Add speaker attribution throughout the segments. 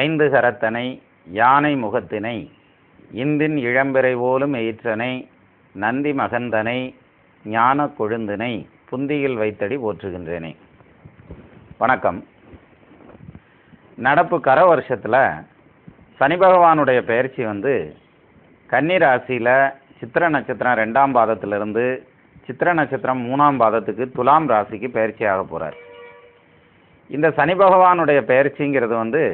Speaker 1: ஐந்து கரத்தனை யானை முகத்தினை இந்தின் இளம்பிறை போலும் எயிற்றனை நந்தி மகந்தனை ஞான கொழுந்தினை புந்தியில் வைத்தடி போற்றுகின்றேனே. வணக்கம். நடப்பு கர வருஷத்தில் சனி பகவானுடைய பயிற்சி வந்து கன்னி ராசியில் சித்திர நட்சத்திரம் ரெண்டாம் பாதத்திலிருந்து சித்திர நட்சத்திரம் மூணாம் பாதத்துக்கு துலாம் ராசிக்கு பயிற்சியாக போகிறார் இந்த சனி பகவானுடைய பயிற்சிங்கிறது வந்து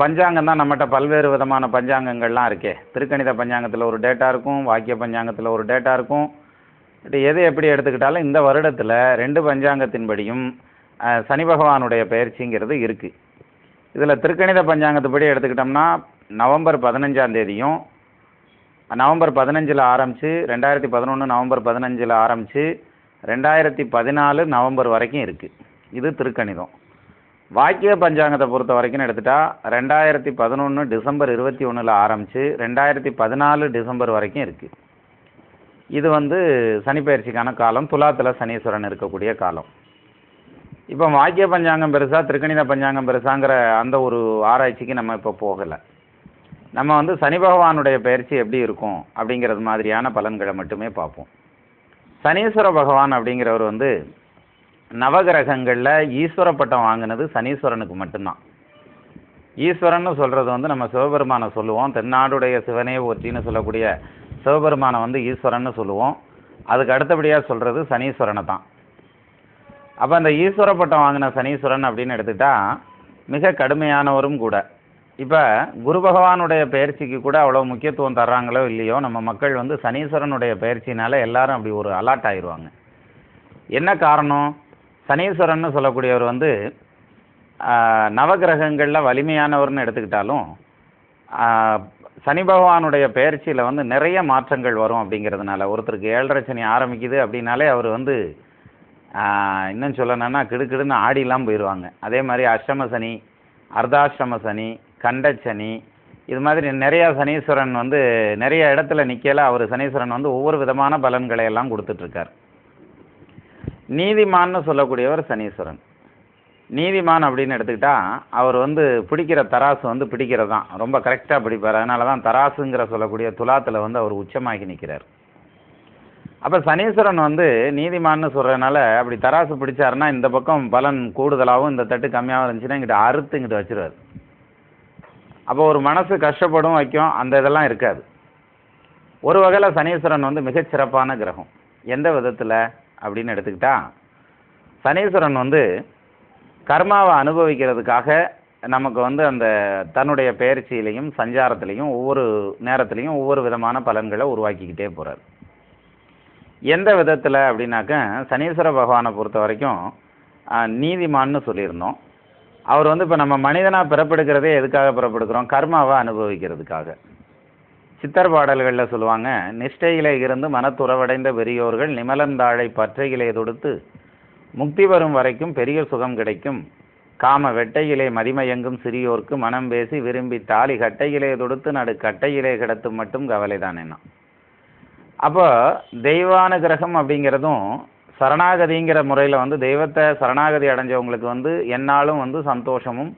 Speaker 1: பஞ்சாங்கம் தான் நம்மகிட்ட பல்வேறு விதமான பஞ்சாங்கங்கள்லாம் இருக்கே. திருக்கணித பஞ்சாங்கத்தில் ஒரு டேட்டா இருக்கும் வாக்கிய பஞ்சாங்கத்தில் ஒரு டேட்டா இருக்கும். இது எது எப்படி எடுத்துக்கிட்டாலும் இந்த வருடத்தில் ரெண்டு பஞ்சாங்கத்தின்படியும் சனி பகவானுடைய பயிற்சிங்கிறது இருக்குது இதில் திருக்கணித பஞ்சாங்கத்துப்படி எடுத்துக்கிட்டோம்னா நவம்பர் பதினஞ்சாம் தேதியும் நவம்பர் பதினஞ்சில் ஆரம்பித்து ரெண்டாயிரத்தி பதினொன்று நவம்பர் பதினஞ்சில் ஆரம்பித்து ரெண்டாயிரத்தி பதினாலு நவம்பர் வரைக்கும் இருக்குது இது திருக்கணிதம். வாக்கிய பஞ்சாங்கத்தை பொறுத்த வரைக்கும் எடுத்துட்டா ரெண்டாயிரத்தி பதினொன்று டிசம்பர் இருபத்தி ஒன்றில் ஆரம்பித்து ரெண்டாயிரத்தி பதினாலு டிசம்பர் வரைக்கும் இருக்குது இது வந்து சனிப்பயிற்சிக்கான காலம் துலாத்தில் சனீஸ்வரன் இருக்கக்கூடிய காலம். இப்போ வாக்கிய பஞ்சாங்கம் பெருசா திருக்கணித பஞ்சாங்கம் பெருசாங்கிற அந்த ஒரு ஆராய்ச்சிக்கு நம்ம இப்போ போகலை. நம்ம வந்து சனி பகவானுடைய பயிற்சி எப்படி இருக்கும் அப்படிங்கிறது மாதிரியான பலன்களை மட்டுமே பார்ப்போம். சனீஸ்வர பகவான் அப்படிங்கிறவர் வந்து நவகிரகங்களில் ஈஸ்வர பட்டம் வாங்கினது சனீஸ்வரனுக்கு மட்டும்தான். ஈஸ்வரன்னு சொல்கிறது வந்து நம்ம சிவபெருமானை சொல்லுவோம். தென்னாடுடைய சிவனே ஒற்றின்னு சொல்லக்கூடிய சிவபெருமானை வந்து ஈஸ்வரன்னு சொல்லுவோம். அதுக்கு அடுத்தபடியாக சொல்கிறது சனீஸ்வரனை தான். அப்போ அந்த ஈஸ்வர பட்டம் வாங்கின சனீஸ்வரன் அப்படின்னு எடுத்துட்டால் மிக கடுமையானவரும் கூட. இப்போ குரு பகவானுடைய பயிற்சிக்கு கூட அவ்வளோ முக்கியத்துவம் தர்றாங்களோ இல்லையோ நம்ம மக்கள் வந்து சனீஸ்வரனுடைய பயிற்சினால எல்லாரும் அப்படி ஒரு அலாட் ஆயிடுவாங்க என்ன காரணம்? சனீஸ்வரன்னு சொல்லக்கூடியவர் வந்து நவகிரகங்களில் வலிமையானவர்னு எடுத்துக்கிட்டாலும் சனி பகவானுடைய பயிற்சியில் வந்து நிறைய மாற்றங்கள் வரும் அப்படிங்கிறதுனால ஒருத்தருக்கு ஏழரை சனி ஆரம்பிக்குது அப்படின்னாலே அவர் வந்து இன்னும் சொல்லணும்னா கிடுக்கிடுன்னு ஆடிலாம் போயிடுவாங்க அதே மாதிரி அஷ்டம சனி அர்த்தாஷ்டம சனி கண்டச்சனி இது மாதிரி நிறையா சனீஸ்வரன் வந்து நிறைய இடத்துல நிற்கல அவர் சனீஸ்வரன் வந்து ஒவ்வொரு விதமான பலன்களை எல்லாம் கொடுத்துட்ருக்கார் நீதிமான்னு சொல்லக்கூடியவர் சனீஸ்வரன். நீதிமான் அப்படின்னு எடுத்துக்கிட்டால் அவர் வந்து பிடிக்கிற தராசு வந்து பிடிக்கிறது தான் ரொம்ப கரெக்டாக பிடிப்பார். அதனால தான் தராசுங்கிற சொல்லக்கூடிய துலாத்தில் வந்து அவர் உச்சமாகி நிற்கிறார் அப்போ சனீஸ்வரன் வந்து நீதிமான்னு சொல்கிறதுனால அப்படி தராசு பிடிச்சாருன்னா இந்த பக்கம் பலன் கூடுதலாகவும் இந்த தட்டு கம்மியாகவும் இருந்துச்சுன்னா இங்கிட்ட அறுத்து இங்கிட்ட வச்சிருவார். அப்போ ஒரு மனசு கஷ்டப்படும் வைக்கும் அந்த இதெல்லாம் இருக்காது. ஒரு வகையில் சனீஸ்வரன் வந்து மிகச்சிறப்பான கிரகம். எந்த விதத்தில்? அப்படின்னு எடுத்துக்கிட்டா சனீஸ்வரன் வந்து கர்மாவை அனுபவிக்கிறதுக்காக நமக்கு வந்து அந்த தன்னுடைய பயிற்சியிலையும் சஞ்சாரத்திலையும் ஒவ்வொரு நேரத்திலையும் ஒவ்வொரு விதமான பலன்களை உருவாக்கிக்கிட்டே போகிறார் எந்த விதத்தில் அப்படின்னாக்க சனீஸ்வர பகவானை பொறுத்த வரைக்கும் நீதிமான்னு சொல்லியிருந்தோம். அவர் வந்து இப்போ நம்ம மனிதனாக பிறப்பெடுக்கிறதே எதுக்காக பிறப்பெடுக்கிறோம் கர்மாவை அனுபவிக்கிறதுக்காக. சித்தர் பாடல்களில் சொல்லுவாங்க நிஷ்டையிலே இருந்து மனத்துறவடைந்த பெரியோர்கள் நிமலந்தாழை பற்றையிலே தொடுத்து முக்தி வரும் வரைக்கும் பெரிய சுகம் கிடைக்கும். காம வெட்டையிலே மதிமயங்கும் சிறியோர்க்கு மனம் பேசி விரும்பி தாலி கட்டையிலே தொடுத்து நடு கட்டையிலே கிடத்தும் மட்டும் கவலைதான் என்ன அப்போ தெய்வானுகிரகம் அப்படிங்கிறதும் சரணாகதிங்கிற முறையில் வந்து தெய்வத்தை சரணாகதி அடைஞ்சவங்களுக்கு வந்து என்னாலும் வந்து சந்தோஷமும்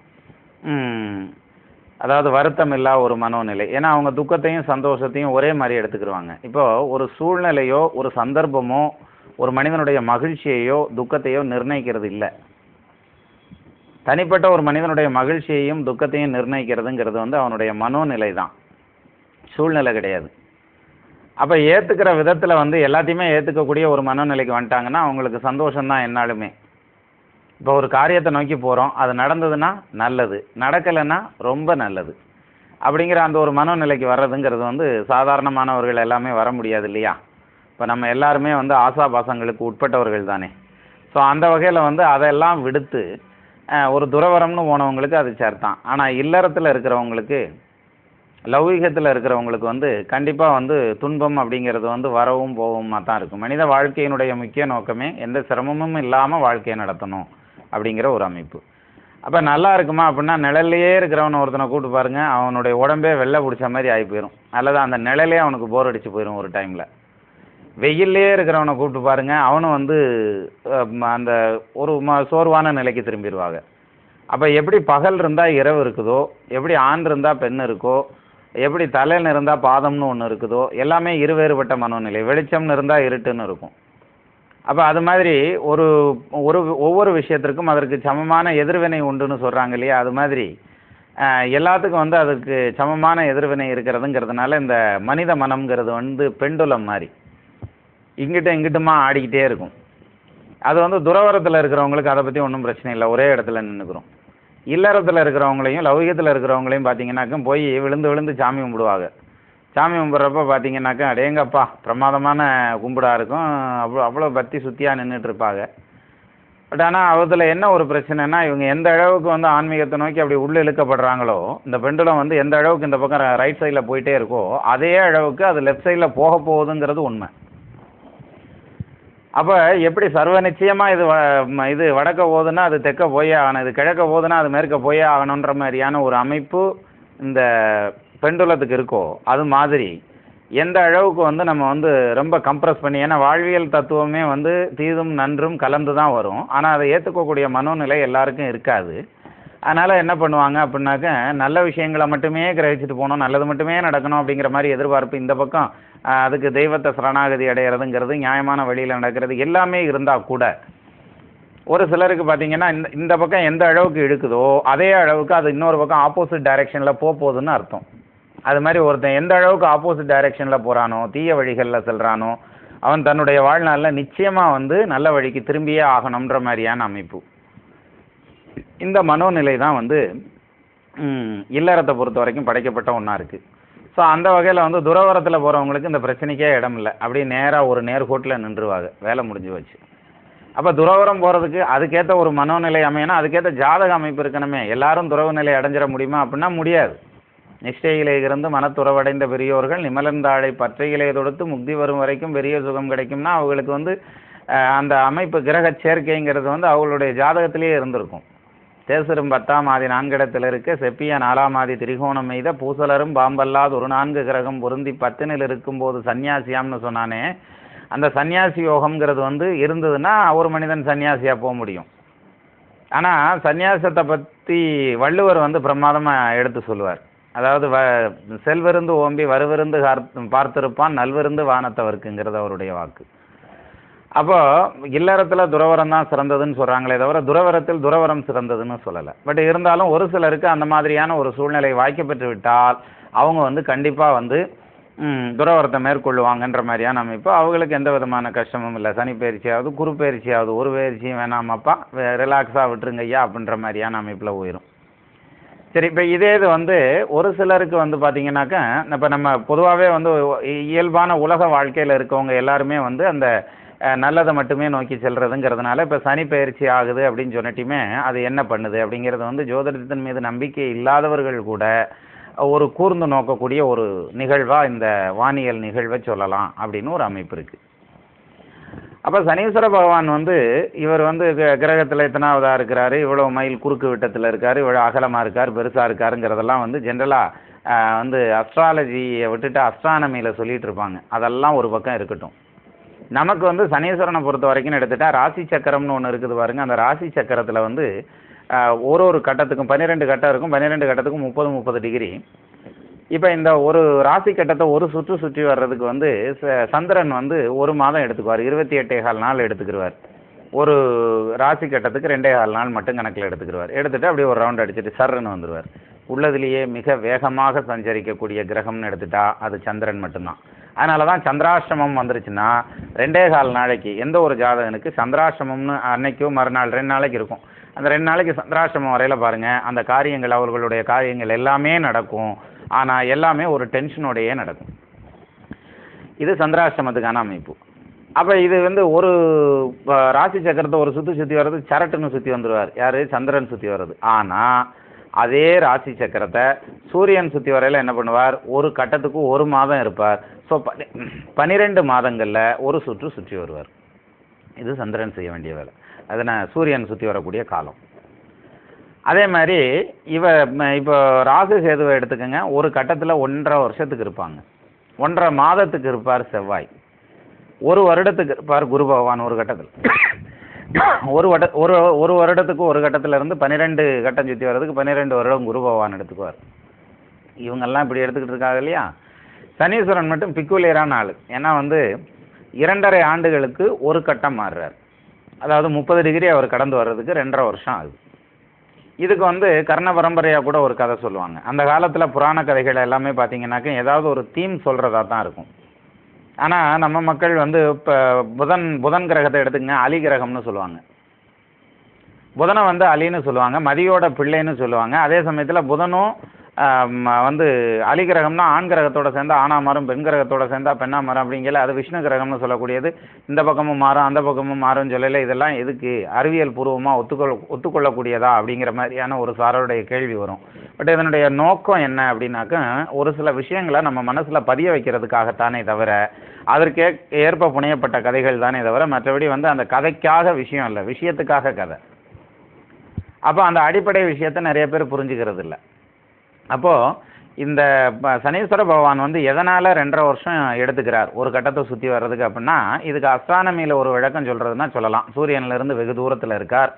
Speaker 1: அதாவது வருத்தம் இல்லா ஒரு மனோநிலை. ஏன்னா அவங்க துக்கத்தையும் சந்தோஷத்தையும் ஒரே மாதிரி எடுத்துக்கிடுவாங்க இப்போ ஒரு சூழ்நிலையோ ஒரு சந்தர்ப்பமோ ஒரு மனிதனுடைய மகிழ்ச்சியையோ துக்கத்தையோ நிர்ணயிக்கிறது இல்லை. தனிப்பட்ட ஒரு மனிதனுடைய மகிழ்ச்சியையும் துக்கத்தையும் நிர்ணயிக்கிறதுங்கிறது வந்து அவனுடைய மனோநிலை தான். சூழ்நிலை கிடையாது. அப்போ ஏற்றுக்கிற விதத்தில் வந்து எல்லாத்தையுமே ஏற்றுக்கக்கூடிய ஒரு மனநிலைக்கு வந்துட்டாங்கன்னா அவங்களுக்கு சந்தோஷம்தான் என்னாலுமே. இப்போ ஒரு காரியத்தை நோக்கி போகிறோம் அது நடந்ததுன்னா நல்லது. நடக்கலைன்னா ரொம்ப நல்லது. அப்படிங்கிற அந்த ஒரு மனநிலைக்கு வர்றதுங்கிறது வந்து சாதாரணமானவர்கள் எல்லாமே வர முடியாது இல்லையா? இப்போ நம்ம எல்லாருமே வந்து ஆசாபாசங்களுக்கு உட்பட்டவர்கள் தானே. ஸோ அந்த வகையில் வந்து அதெல்லாம் விடுத்து ஒரு துறவரம்னு போனவங்களுக்கு அது சேர்த்தான். ஆனால் இல்லறத்தில் இருக்கிறவங்களுக்கு லௌகிகத்தில் இருக்கிறவங்களுக்கு வந்து கண்டிப்பாக வந்து துன்பம் அப்படிங்கிறது வந்து வரவும் போகவுமா தான் இருக்கும். மனித வாழ்க்கையினுடைய முக்கிய நோக்கமே எந்த சிரமமும் இல்லாமல் வாழ்க்கையை நடத்தணும். அப்படிங்கிற ஒரு அமைப்பு. அப்போ நல்லா இருக்குமா அப்படின்னா நிழல்லையே இருக்கிறவனை ஒருத்தனை கூட்டு பாருங்க அவனுடைய உடம்பே வெள்ளை பிடிச்ச மாதிரி ஆகி போயிடும் அல்லது அந்த நிழலே அவனுக்கு போர் அடிச்சு போயிடும் ஒரு டைமில் வெயில்லையே இருக்கிறவனை கூப்பிட்டு பாருங்க அவனும் வந்து அந்த ஒரு ம சோர்வான நிலைக்கு திரும்பிடுவாங்க. அப்போ எப்படி பகல் இருந்தால் இரவு இருக்குதோ எப்படி ஆண் இருந்தால் பெண் இருக்கோ எப்படி தலைன்னு இருந்தால் பாதம்னு ஒன்று இருக்குதோ எல்லாமே இருவேறுபட்ட மனோநிலை. வெளிச்சம்னு இருந்தால் இருட்டுன்னு இருக்கும். அப்போ அது மாதிரி ஒரு ஒரு ஒவ்வொரு விஷயத்திற்கும் அதற்கு சமமான எதிர்வினை உண்டுன்னு சொல்கிறாங்க இல்லையா? அது மாதிரி எல்லாத்துக்கும் வந்து அதுக்கு சமமான எதிர்வினை இருக்கிறதுங்கிறதுனால இந்த மனித மனம்ங்கிறது வந்து பெண்டுலம் மாதிரி. இங்கிட்டும் இங்கிட்டுமா ஆடிக்கிட்டே இருக்கும். அது வந்து துறவரத்தில் இருக்கிறவங்களுக்கு அதை பற்றி ஒன்றும் பிரச்சனை இல்லை. ஒரே இடத்துல நின்றுக்கிறோம் இல்லறத்தில் இருக்கிறவங்களையும் லௌகியத்தில் இருக்கிறவங்களையும் பார்த்தீங்கன்னாக்கா போய் விழுந்து விழுந்து சாமி கும்பிடுவாங்க. சாமி கும்பிட்றப்ப பார்த்தீங்கன்னாக்கா அடேங்கப்பா பிரமாதமான கும்பிடாக இருக்கும். அவ்வளோ அவ்வளோ பக்தி சுத்தியாக நின்றுட்டு இருப்பாங்க பட் ஆனால் அதில் என்ன ஒரு பிரச்சனைனா இவங்க எந்த அளவுக்கு வந்து ஆன்மீகத்தை நோக்கி அப்படி உள்ளே இழுக்கப்படுறாங்களோ இந்த பெண்டுலம் வந்து எந்த அளவுக்கு இந்த பக்கம் ரைட் சைடில் போயிட்டே இருக்கோ அதே அளவுக்கு அது லெஃப்ட் சைடில் போக போகுதுங்கிறது உண்மை. அப்போ எப்படி சர்வ நிச்சயமாக இது வ- ம- இது வடக்க போகுதுன்னா அது தெற்க போயே ஆகணும் இது கிழக்க போகுதுன்னா அது மேற்க போயே ஆகணுன்ற மாதிரியான ஒரு அமைப்பு இந்த பெண்டுலத்துக்கு இருக்கோ அது மாதிரி. எந்த அளவுக்கு வந்து நம்ம வந்து ரொம்ப கம்ப்ரஸ் பண்ணி ஏன்னா வாழ்வியல் தத்துவமே வந்து தீதும் நன்றும் கலந்து தான் வரும். ஆனால் அதை ஏற்றுக்கக்கூடிய மனோநிலை எல்லாருக்கும் இருக்காது. அதனால் என்ன பண்ணுவாங்க அப்படின்னாக்க நல்ல விஷயங்களை மட்டுமே கிரகிச்சிட்டு போகணும் நல்லது மட்டுமே நடக்கணும் அப்படிங்கிற மாதிரி எதிர்பார்ப்பு இந்த பக்கம் அதுக்கு தெய்வத்தை சரணாகதி அடையிறதுங்கிறது நியாயமான வழியில் நடக்கிறது எல்லாமே இருந்தால் கூட. ஒரு சிலருக்கு பார்த்தீங்கன்னா இந்த இந்த பக்கம் எந்த அளவுக்கு இழுக்குதோ அதே அளவுக்கு அது இன்னொரு பக்கம் ஆப்போசிட் டைரெக்ஷனில் போக போகுதுன்னு அர்த்தம். அது மாதிரி ஒருத்தன் எந்த அளவுக்கு ஆப்போசிட் டைரெக்ஷனில் போகிறானோ தீய வழிகளில் செல்கிறானோ அவன் தன்னுடைய வாழ்நாளில் நிச்சயமாக வந்து நல்ல வழிக்கு திரும்பியே ஆகணுன்ற மாதிரியான அமைப்பு. இந்த மனோநிலை தான் வந்து இல்லறத்தை பொறுத்த வரைக்கும் படைக்கப்பட்ட ஒன்றா இருக்குது ஸோ அந்த வகையில் வந்து துறவரத்தில் போகிறவங்களுக்கு இந்த பிரச்சனைக்கே இடம் இல்லை. அப்படியே நேராக ஒரு நேர்கோட்டில் நின்றுவாங்க. வேலை முடிஞ்சு வச்சு அப்போ துறவரம் போகிறதுக்கு அதுக்கேற்ற ஒரு மனோநிலை அமையணும். அதுக்கேற்ற ஜாதக அமைப்பு இருக்கணுமே. எல்லாரும் துறவு நிலை அடைஞ்சிட முடியுமா? அப்படின்னா முடியாது. நிஷ்டையிலே இருந்து மனத்துறவடைந்த பெரியோர்கள் நிமலந்தாழை பற்றையிலே தொடுத்து முக்தி வரும் வரைக்கும் பெரிய சுகம் கிடைக்கும்னா அவங்களுக்கு வந்து அந்த அமைப்பு கிரக சேர்க்கைங்கிறது வந்து அவங்களுடைய ஜாதகத்திலேயே இருந்திருக்கும். தேசரும் பத்தாம் ஆதி நான்கிடத்தில் இருக்க செப்பிய நாலாம் ஆதி திரிகோணம் எய்த பூசலரும் பாம்பல்லாத ஒரு நான்கு கிரகம் பொருந்தி பத்தினில் இருக்கும்போது சன்னியாசியாம்னு சொன்னானே அந்த சன்னியாசி யோகம்ங்கிறது வந்து இருந்ததுன்னா ஒரு மனிதன் சன்னியாசியாக போக முடியும். ஆனால் சன்னியாசத்தை பற்றி வள்ளுவர் வந்து பிரமாதமாக எடுத்து சொல்லுவார். அதாவது வ செல்விருந்து ஓம்பி வருவிருந்து பார்த்திருப்பான் நல்விருந்து வானத்தவர்க்குங்கிறது அவருடைய வாக்கு. அப்போ இல்லறத்தில் துறவரம் தான் சிறந்ததுன்னு சொல்கிறாங்களே தவிர துறவரத்தில் துறவரம் சிறந்ததுன்னு சொல்லலை. பட் இருந்தாலும் ஒரு சிலருக்கு அந்த மாதிரியான ஒரு சூழ்நிலை வாய்க்கப்பெற்று விட்டால் அவங்க வந்து கண்டிப்பாக வந்து துறவரத்தை மேற்கொள்ளுவாங்கன்ற மாதிரியான அமைப்பு. அவங்களுக்கு எந்த விதமான கஷ்டமும் இல்லை. சனி பயிற்சியாவது குரு பயிற்சியாவது ஒரு பயிற்சியும் வேணாமாப்பா ரிலாக்ஸாக விட்டுருங்க ஐயா அப்படின்ற மாதிரியான அமைப்பில் உயிரும் சரி இப்போ இதே இது வந்து ஒரு சிலருக்கு வந்து பார்த்தீங்கன்னாக்கா இப்போ நம்ம பொதுவாகவே வந்து இயல்பான உலக வாழ்க்கையில் இருக்கவங்க எல்லாருமே வந்து அந்த நல்லதை மட்டுமே நோக்கி செல்றதுங்கிறதுனால இப்போ சனி பயிற்சி ஆகுது அப்படின்னு சொன்னட்டுமே அது என்ன பண்ணுது அப்படிங்கிறது வந்து ஜோதிடத்தின் மீது நம்பிக்கை இல்லாதவர்கள் கூட ஒரு கூர்ந்து நோக்கக்கூடிய ஒரு நிகழ்வாக இந்த வானியல் நிகழ்வை சொல்லலாம் அப்படின்னு ஒரு அமைப்பு இருக்குது அப்போ சனீஸ்வர பகவான் வந்து இவர் வந்து கிரகத்தில் எத்தனாவதாக இருக்கிறாரு? இவ்வளோ மைல் குறுக்கு விட்டத்தில் இருக்கார். இவ்வளோ அகலமாக இருக்கார். பெருசாக இருக்காருங்கிறதெல்லாம் வந்து ஜென்ரலாக வந்து அஸ்ட்ராலஜியை விட்டுட்டு அஸ்ட்ரானமியில் சொல்லிட்டு இருப்பாங்க. அதெல்லாம் ஒரு பக்கம் இருக்கட்டும். நமக்கு வந்து சனீஸ்வரனை பொறுத்த வரைக்கும் எடுத்துட்டால் ராசி சக்கரம்னு ஒன்று இருக்குது பாருங்கள் அந்த ராசி சக்கரத்தில் வந்து ஒரு ஒரு கட்டத்துக்கும் பன்னிரெண்டு கட்டம் இருக்கும். பன்னிரெண்டு கட்டத்துக்கும் முப்பது முப்பது டிகிரி இப்போ இந்த ஒரு ராசி கட்டத்தை ஒரு சுற்று சுற்றி வர்றதுக்கு வந்து ச- சந்திரன் வந்து ஒரு மாதம் எடுத்துக்குவார். இருபத்தி எட்டே கால் நாள் எடுத்துக்கிடுவார் ஒரு ராசி கட்டத்துக்கு ரெண்டே கால் நாள் மட்டும் கணக்கில் எடுத்துக்கிடுவார் எடுத்துகிட்டு அப்படியே ஒரு ரவுண்ட் அடிச்சுட்டு சர்ன்னு வந்துடுவார் உள்ளதுலேயே மிக வேகமாக சஞ்சரிக்கக்கூடிய கிரகம்னு எடுத்துட்டா அது சந்திரன் மட்டும்தான். அதனால தான் சந்திராஷ்டமம் வந்துருச்சுன்னா ரெண்டே கால் நாளைக்கு எந்த ஒரு ஜாதகனுக்கு சந்திராஷ்டமம்னு அன்னைக்கோ மறுநாள் ரெண்டு நாளைக்கு இருக்கும். அந்த ரெண்டு நாளைக்கு சந்திராஷ்டமம் வரையில் பாருங்கள் அந்த காரியங்கள் அவர்களுடைய காரியங்கள் எல்லாமே நடக்கும். ஆனால் எல்லாமே ஒரு டென்ஷனோடையே நடக்கும். இது சந்திராஷ்டமத்துக்கான அமைப்பு. அப்போ இது வந்து ஒரு ராசி சக்கரத்தை ஒரு சுற்றி சுற்றி வர்றது சரட்டுன்னு சுற்றி வந்துடுவார் யார்? சந்திரன் சுற்றி வர்றது. ஆனால் அதே ராசி சக்கரத்தை சூரியன் சுற்றி வரையில் என்ன பண்ணுவார்? ஒரு கட்டத்துக்கு ஒரு மாதம் இருப்பார். ஸோ பனிரெண்டு மாதங்களில் ஒரு சுற்று சுற்றி வருவார். இது சந்திரன் செய்ய வேண்டிய வேலை. அதனால் சூரியன் சுற்றி வரக்கூடிய காலம். அதே மாதிரி இவ இப்போ ராகு சேதுவை எடுத்துக்கோங்க. ஒரு கட்டத்தில் ஒன்றரை வருஷத்துக்கு இருப்பாங்க. ஒன்றரை மாதத்துக்கு இருப்பார் செவ்வாய். ஒரு வருடத்துக்கு இருப்பார் குரு பகவான் ஒரு கட்டத்தில். ஒரு வட ஒரு ஒரு வருடத்துக்கு ஒரு கட்டத்தில் இருந்து பன்னிரெண்டு கட்டம் சுற்றி வர்றதுக்கு பன்னிரெண்டு வருடம் குரு பகவான் எடுத்துக்குவார். இவங்கெல்லாம் இப்படி எடுத்துக்கிட்டு இருக்காங்க இல்லையா? சனீஸ்வரன் மட்டும் பிக்குலியரான ஆள். ஏன்னா வந்து இரண்டரை ஆண்டுகளுக்கு ஒரு கட்டம் மாறுறார். அதாவது முப்பது டிகிரி அவர் கடந்து வர்றதுக்கு ரெண்டரை வருஷம் ஆகுது. இதுக்கு வந்து கர்ண பரம்பரையாக கூட ஒரு கதை சொல்லுவாங்க. அந்த காலத்தில் புராண கதைகள் எல்லாமே பார்த்தீங்கன்னாக்க ஏதாவது ஒரு தீம் சொல்கிறதா தான் இருக்கும். ஆனால் நம்ம மக்கள் வந்து இப்போ புதன் புதன் கிரகத்தை எடுத்துக்கங்க அலி கிரகம்னு சொல்லுவாங்க. புதனை வந்து அலின்னு சொல்லுவாங்க மதியோட பிள்ளைன்னு சொல்லுவாங்க. அதே சமயத்தில் புதனும் வந்து அலி கிரகம்னா ஆண் கிரகத்தோட சேர்ந்தா ஆணா மாறும் பெண் கிரகத்தோட சேர்ந்தா பெண்ணா மாறும் அப்படிங்கல அது விஷ்ணு கிரகம்னு சொல்லக்கூடியது. இந்த பக்கமும் மாறும் அந்த பக்கமும் மாறும்னு சொல்லல. இதெல்லாம் எதுக்கு அறிவியல் பூர்வமாக ஒத்துக்கொள் ஒத்துக்கொள்ளக்கூடியதா அப்படிங்கிற மாதிரியான ஒரு சாரோடைய கேள்வி வரும். பட் இதனுடைய நோக்கம் என்ன அப்படின்னாக்க ஒரு சில விஷயங்களை நம்ம மனசில் பதிய வைக்கிறதுக்காகத்தானே தவிர அதற்கே ஏற்ப புனையப்பட்ட கதைகள் தானே தவிர மற்றபடி வந்து அந்த கதைக்காக விஷயம் இல்லை. விஷயத்துக்காக கதை. அப்போ அந்த அடிப்படை விஷயத்தை நிறைய பேர் புரிஞ்சுக்கிறது இல்லை அப்போது இந்த ப- சனீஸ்வர பகவான் வந்து எதனால் ரெண்டரை வருஷம் எடுத்துக்கிறார்? ஒரு கட்டத்தை சுற்றி வர்றதுக்கு அப்படின்னா இதுக்கு அஸ்ட்ரானமியில் ஒரு விளக்கம் சொல்கிறதுனா சொல்லலாம். சூரியன்லேருந்து வெகு தூரத்தில் இருக்கார்.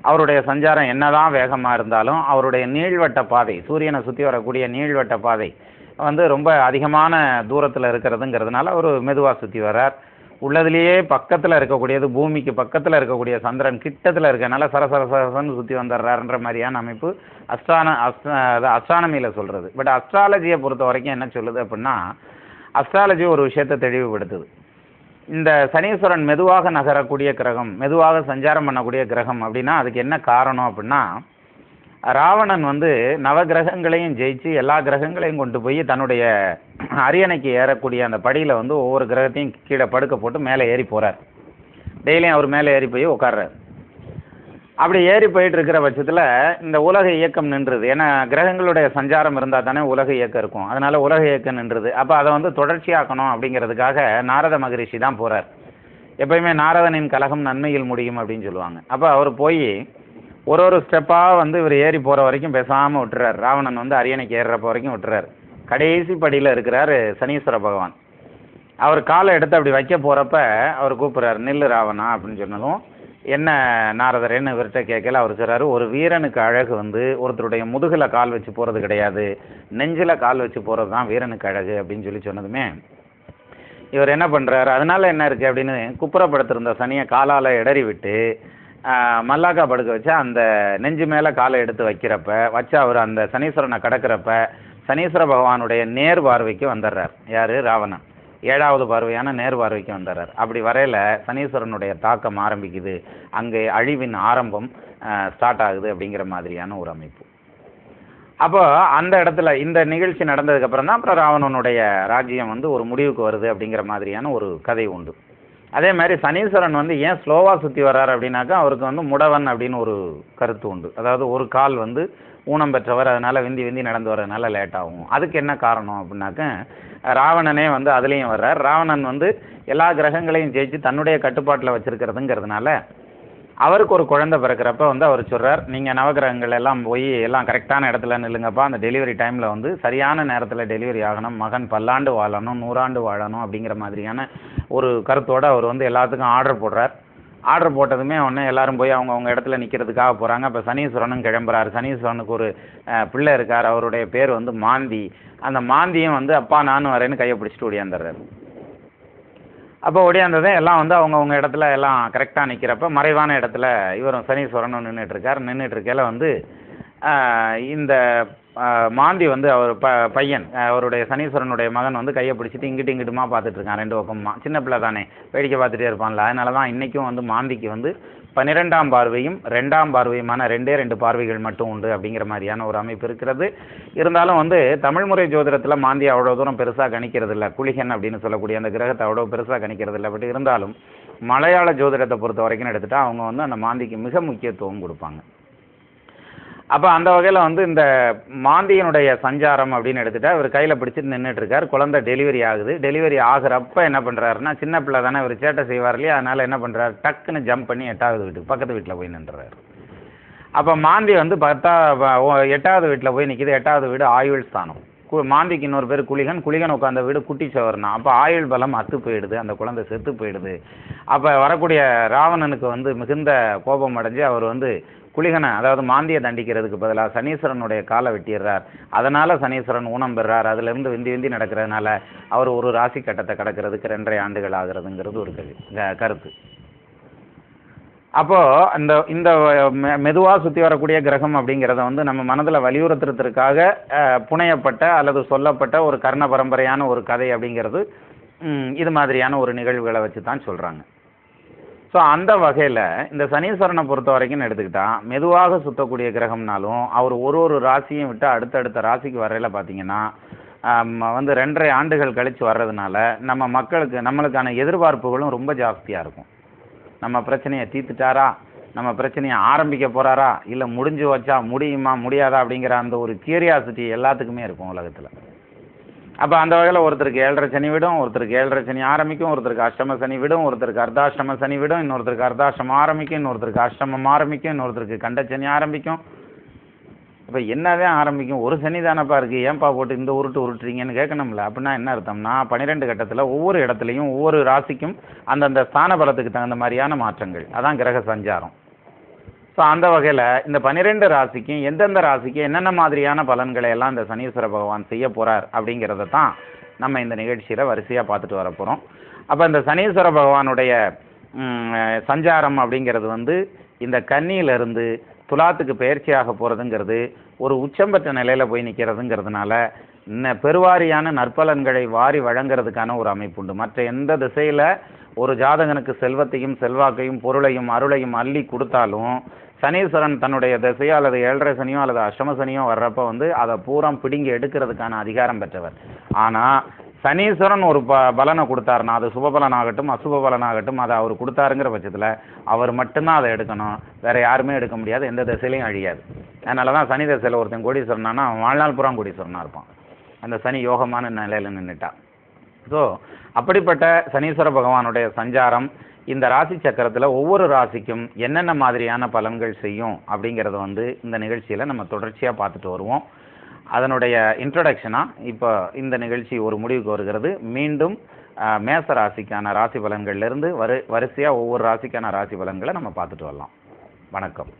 Speaker 1: அவருடைய சஞ்சாரம் என்னதான் வேகமாக இருந்தாலும் அவருடைய நீள்வட்ட பாதை சூரியனை சுற்றி வரக்கூடிய நீள்வட்ட பாதை வந்து ரொம்ப அதிகமான தூரத்தில் இருக்கிறதுங்கிறதுனால அவர் மெதுவாக சுற்றி வர்றார். உள்ளதுலேயே பக்கத்தில் இருக்கக்கூடியது பூமிக்கு பக்கத்தில் இருக்கக்கூடிய சந்திரன் கிட்டத்தில் இருக்கனால சர சர சரசன்னு சுற்றி வந்துடுறாருன்ற மாதிரியான அமைப்பு அஸ்ட்ரான அஸ்ட்ரானமியில் சொல்கிறது பட் அஸ்ட்ராலஜியை பொறுத்த வரைக்கும் என்ன சொல்லுது அப்படின்னா அஸ்ட்ராலஜி ஒரு விஷயத்தை தெளிவுபடுத்துது இந்த சனீஸ்வரன் மெதுவாக நகரக்கூடிய கிரகம் மெதுவாக சஞ்சாரம் பண்ணக்கூடிய கிரகம் அப்படின்னா அதுக்கு என்ன காரணம் அப்படின்னா ராவணன் வந்து நவ கிரகங்களையும் ஜெயிச்சு எல்லா கிரகங்களையும் கொண்டு போய் தன்னுடைய அரியணைக்கு ஏறக்கூடிய அந்த படியில் வந்து ஒவ்வொரு கிரகத்தையும் கீழே படுக்க போட்டு மேலே ஏறி போகிறார் டெய்லியும் அவர் மேலே ஏறி போய் உட்கார்றாரு அப்படி ஏறி போயிட்டு இருக்கிற பட்சத்தில் இந்த உலக இயக்கம் நின்றுது. ஏன்னா கிரகங்களுடைய சஞ்சாரம் இருந்தால் தானே உலக இயக்கம் இருக்கும். அதனால் உலக இயக்கம் நின்றுது. அப்போ அதை வந்து தொடர்ச்சியாக்கணும் அப்படிங்கிறதுக்காக நாரத மகரிஷி தான் போகிறார் எப்பயுமே நாரதனின் கலகம் நன்மையில் முடியும் அப்படின்னு சொல்லுவாங்க. அப்போ அவர் போய் ஒரு ஒரு ஸ்டெப்பாக வந்து இவர் ஏறி போகிற வரைக்கும் பேசாமல் விட்டுறாரு. ராவணன் வந்து அரியணைக்கு ஏறுறப்ப வரைக்கும் விட்டுறாரு. கடைசி படியில் இருக்கிறார் சனீஸ்வர பகவான். அவர் காலை எடுத்து அப்படி வைக்க போகிறப்ப அவர் கூப்பிட்றாரு நில்லு ராவணா அப்படின்னு சொன்னதும் என்ன நாரதரேன்னு இவர்கிட்ட கேட்கல அவர் சொல்கிறாரு ஒரு வீரனுக்கு அழகு வந்து ஒருத்தருடைய முதுகில் கால் வச்சு போகிறது கிடையாது. நெஞ்சில் கால் வச்சு போகிறது தான் வீரனுக்கு அழகு அப்படின்னு சொல்லி சொன்னதுமே இவர் என்ன பண்ணுறாரு அதனால என்ன இருக்குது அப்படின்னு குப்புறப்படுத்திருந்த சனியை காலால் இடறி விட்டு மல்லாக்கா படுக்க வச்சா அந்த நெஞ்சு மேலே காலை எடுத்து வைக்கிறப்ப வச்சு அவர் அந்த சனீஸ்வரனை கடக்கிறப்ப சனீஸ்வர பகவானுடைய நேர் பார்வைக்கு வந்துடுறார் யார்? ராவணன். ஏழாவது பார்வையான நேர் பார்வைக்கு வந்துடுறார் அப்படி வரையில சனீஸ்வரனுடைய தாக்கம் ஆரம்பிக்குது. அங்கே அழிவின் ஆரம்பம் ஸ்டார்ட் ஆகுது அப்படிங்கிற மாதிரியான ஒரு அமைப்பு. அப்போ அந்த இடத்துல இந்த நிகழ்ச்சி நடந்ததுக்கப்புறம் தான் அப்புறம் ராவணனுடைய ராஜ்யம் வந்து ஒரு முடிவுக்கு வருது அப்படிங்கிற மாதிரியான ஒரு கதை உண்டு. அதே மாதிரி சனீஸ்வரன் வந்து ஏன் ஸ்லோவாக சுற்றி வர்றார் அப்படின்னாக்கா அவருக்கு வந்து முடவன் அப்படின்னு ஒரு கருத்து உண்டு. அதாவது ஒரு கால் வந்து ஊனம் பெற்றவர் அதனால் விந்தி விந்தி நடந்து வர்றதுனால லேட் ஆகும். அதுக்கு என்ன காரணம் அப்படின்னாக்க ராவணனே வந்து அதுலேயும் வர்றார். ராவணன் வந்து எல்லா கிரகங்களையும் ஜெயிச்சு தன்னுடைய கட்டுப்பாட்டில் வச்சுருக்கிறதுங்கிறதுனால அவருக்கு ஒரு குழந்தை பிறக்கிறப்ப வந்து அவர் சொல்கிறார் நீங்கள் நவகிரகங்கள் எல்லாம் போய் எல்லாம் கரெக்டான இடத்துல நில்லுங்கப்பா அந்த டெலிவரி டைமில் வந்து சரியான நேரத்தில் டெலிவரி ஆகணும் மகன் பல்லாண்டு வாழணும் நூறாண்டு வாழணும் அப்படிங்கிற மாதிரியான ஒரு கருத்தோடு அவர் வந்து எல்லாத்துக்கும் ஆர்டர் போடுறார். ஆர்டர் போட்டதுமே உடனே எல்லாரும் போய் அவங்க அவங்க இடத்துல நிற்கிறதுக்காக போகிறாங்க அப்போ சனீஸ்வரனும் கிளம்புறாரு. சனீஸ்வரனுக்கு ஒரு பிள்ளை இருக்கார். அவருடைய பேர் வந்து மாந்தி. அந்த மாந்தியும் வந்து அப்பா நானும் வரேன்னு கையை பிடிச்சிட்டு ஓடியாந்துடுறாரு. அப்போ ஓடியாந்ததே எல்லாம் வந்து அவங்கவுங்க இடத்துல எல்லாம் கரெக்டாக நிற்கிறப்ப மறைவான இடத்துல இவரும் சனீஸ்வரனும் நின்றுட்டு இருக்கார். வந்து இந்த மாந்தி வந்து அவர் ப பையன் அவருடைய சனீஸ்வரனுடைய மகன் வந்து கையை பிடிச்சிட்டு இங்கிட்டு இங்கிட்டுமா பார்த்துட்டு இருக்கான் ரெண்டு பக்கமாக சின்ன பிள்ளை தானே வேடிக்கை பார்த்துட்டே இருப்பான்ல. அதனால தான் இன்றைக்கும் வந்து மாந்திக்கு வந்து பன்னிரெண்டாம் பார்வையும் ரெண்டாம் பார்வையுமான ரெண்டே ரெண்டு பார்வைகள் மட்டும் உண்டு அப்படிங்கிற மாதிரியான ஒரு அமைப்பு இருக்கிறது. இருந்தாலும் வந்து தமிழ் முறை ஜோதிடத்தில் மாந்தி அவ்வளோ தூரம் பெருசாக கணிக்கிறது இல்லை குளிகன் அப்படின்னு சொல்லக்கூடிய அந்த கிரகத்தை அவ்வளோ பெருசாக கணிக்கிறது இல்லை பட் இருந்தாலும் மலையாள ஜோதிடத்தை பொறுத்த வரைக்கும் எடுத்துகிட்டா அவங்க வந்து அந்த மாந்திக்கு மிக முக்கியத்துவம் கொடுப்பாங்க. அப்போ அந்த வகையில் வந்து இந்த மாந்தியினுடைய சஞ்சாரம் அப்படின்னு எடுத்துகிட்டா இவர் கையில் பிடிச்சிட்டு நின்றுட்டு இருக்கார் குழந்தை டெலிவரி ஆகுது. டெலிவரி ஆகுறப்ப என்ன பண்ணுறாருன்னா சின்ன பிள்ளை தானே இவர் சேட்டை செய்வார் இல்லையா? அதனால் என்ன பண்ணுறாரு டக்குன்னு ஜம்ப் பண்ணி எட்டாவது வீட்டுக்கு பக்கத்து வீட்டில் போய் நின்றுறாரு அப்போ மாந்தி வந்து பத்தா எட்டாவது வீட்டில் போய் நிற்கிது எட்டாவது வீடு ஆயுள் ஸ்தானம். கு- மாந்திக்கு இன்னொரு பேர் குளிகன். குளிகன் உட்காந்த வீடு குட்டி சவர்னா அப்போ ஆயுள் பலம் அத்து போயிடுது. அந்த குழந்தை செத்து போயிடுது. அப்போ வரக்கூடிய ராவணனுக்கு வந்து மிகுந்த கோபம் அடைஞ்சு அவர் வந்து குளிகனை அதாவது மாந்தியை தண்டிக்கிறதுக்கு பதிலாக சனீஸ்வரனுடைய காலை வெட்டிடுறார். அதனால சனீஸ்வரன் ஊனம் பெறார் அதிலிருந்து விந்தி விந்தி நடக்கிறதுனால அவர் ஒரு ராசி கட்டத்தை கடக்கிறதுக்கு ரெண்டரை ஆண்டுகள் ஆகிறதுங்கிறது ஒரு க- கருத்து. அப்போது அந்த இந்த மெ- சுற்றி வரக்கூடிய கிரகம் அப்படிங்கிறத வந்து நம்ம மனதில் வலியுறுத்துறதுக்காக புனையப்பட்ட அல்லது சொல்லப்பட்ட ஒரு கர்ண பரம்பரையான ஒரு கதை அப்படிங்கிறது இது மாதிரியான ஒரு நிகழ்வுகளை வச்சு தான் சொல்கிறாங்க ஸோ அந்த வகையில் இந்த சனீஸ்வரனை பொறுத்த வரைக்கும் எடுத்துக்கிட்டால் மெதுவாக சுத்தக்கூடிய கிரகம்னாலும் அவர் ஒரு ஒரு ராசியும் விட்டு அடுத்தடுத்த ராசிக்கு வரையில் பார்த்தீங்கன்னா வந்து ரெண்டரை ஆண்டுகள் கழித்து வர்றதுனால நம்ம மக்களுக்கு நம்மளுக்கான எதிர்பார்ப்புகளும் ரொம்ப ஜாஸ்தியாக இருக்கும். நம்ம பிரச்சனையை தீர்த்துட்டாரா? நம்ம பிரச்சனையை ஆரம்பிக்க போகிறாரா இல்லை முடிஞ்சு வச்சா முடியுமா? முடியாதா? அப்படிங்கிற அந்த ஒரு கியூரியாசிட்டி எல்லாத்துக்குமே இருக்கும் உலகத்தில். அப்போ அந்த வகையில் ஒருத்தருக்கு ஏழரை சனி விடும் ஒருத்தருக்கு ஏழரை சனி ஆரம்பிக்கும் ஒருத்தருக்கு அஷ்டம சனி விடும் ஒருத்தருக்கு அர்த்தாஷ்டம சனி விடும் இன்னொருத்தருக்கு அர்த்தாஷ்டமம் ஆரம்பிக்கும் இன்னொருத்தருக்கு அஷ்டமம் ஆரம்பிக்கும் இன்னொருத்தருக்கு கண்டச்சனி ஆரம்பிக்கும். இப்போ என்னதான் ஆரம்பிக்கும்? ஒரு சனி தானப்பா இருக்குது ஏன்பா போட்டு இந்த உருட்டு உருட்டுறீங்கன்னு கேட்கணும்ல. அப்படின்னா என்ன அர்த்தம்னா பன்னிரெண்டு கட்டத்தில் ஒவ்வொரு இடத்துலையும் ஒவ்வொரு ராசிக்கும் அந்தந்த ஸ்தான பலத்துக்கு தகுந்த மாதிரியான மாற்றங்கள். அதான் கிரக சஞ்சாரம். ஸோ அந்த வகையில் இந்த பன்னிரெண்டு ராசிக்கும் எந்தெந்த ராசிக்கும் என்னென்ன மாதிரியான பலன்களை எல்லாம் இந்த சனீஸ்வர பகவான் செய்ய போகிறார் அப்படிங்கிறத தான் நம்ம இந்த நிகழ்ச்சியில் வரிசையாக பார்த்துட்டு வர அப்போ இந்த சனீஸ்வர பகவானுடைய சஞ்சாரம் அப்படிங்கிறது வந்து இந்த கன்னியிலிருந்து துலாத்துக்கு பயிற்சியாக போகிறதுங்கிறது ஒரு உச்சம் பெற்ற போய் நிற்கிறதுங்கிறதுனால ந- பெருவாரியான நற்பலன்களை வாரி வழங்குறதுக்கான ஒரு அமைப்பு உண்டு. மற்ற எந்த திசையில் ஒரு ஜாதகனுக்கு செல்வத்தையும் செல்வாக்கையும் பொருளையும் அருளையும் அள்ளி கொடுத்தாலும் சனீஸ்வரன் தன்னுடைய திசையோ அல்லது ஏழரை சனியோ அல்லது அஷ்டம சனியோ வர்றப்ப வந்து அதை பூரம் பிடுங்கி எடுக்கிறதுக்கான அதிகாரம் பெற்றவர். ஆனால் சனீஸ்வரன் ஒரு ப பலனை கொடுத்தாருனா அது சுப பலனாகட்டும் அசுப பலனாகட்டும் அதை அவர் கொடுத்தாருங்கிற பட்சத்தில் அவர் மட்டும்தான் அதை எடுக்கணும். வேறு யாருமே எடுக்க முடியாது எந்த திசையிலையும் அழியாது. அதனால தான் சனி திசையில் ஒருத்தன் கோடீஸ்வரனானா அவன் வாழ்நாள் புறம் கோடீஸ்வரனாக இருப்பான். அந்த சனி யோகமான நிலையில் நின்றுட்டான் ஸோ அப்படிப்பட்ட சனீஸ்வர பகவானுடைய சஞ்சாரம் இந்த ராசி சக்கரத்தில் ஒவ்வொரு ராசிக்கும் என்னென்ன மாதிரியான பலன்கள் செய்யும் அப்படிங்கிறத வந்து இந்த நிகழ்ச்சியில் நம்ம தொடர்ச்சியாக பார்த்துட்டு வருவோம். அதனுடைய இன்ட்ரடக்ஷனாக இப்போ இந்த நிகழ்ச்சி ஒரு முடிவுக்கு வருகிறது. மீண்டும் மேச ராசிக்கான ராசி பலன்கள்லேருந்து வரு வரிசையாக ஒவ்வொரு ராசிக்கான ராசி பலன்களை நம்ம பார்த்துட்டு வரலாம். வணக்கம்.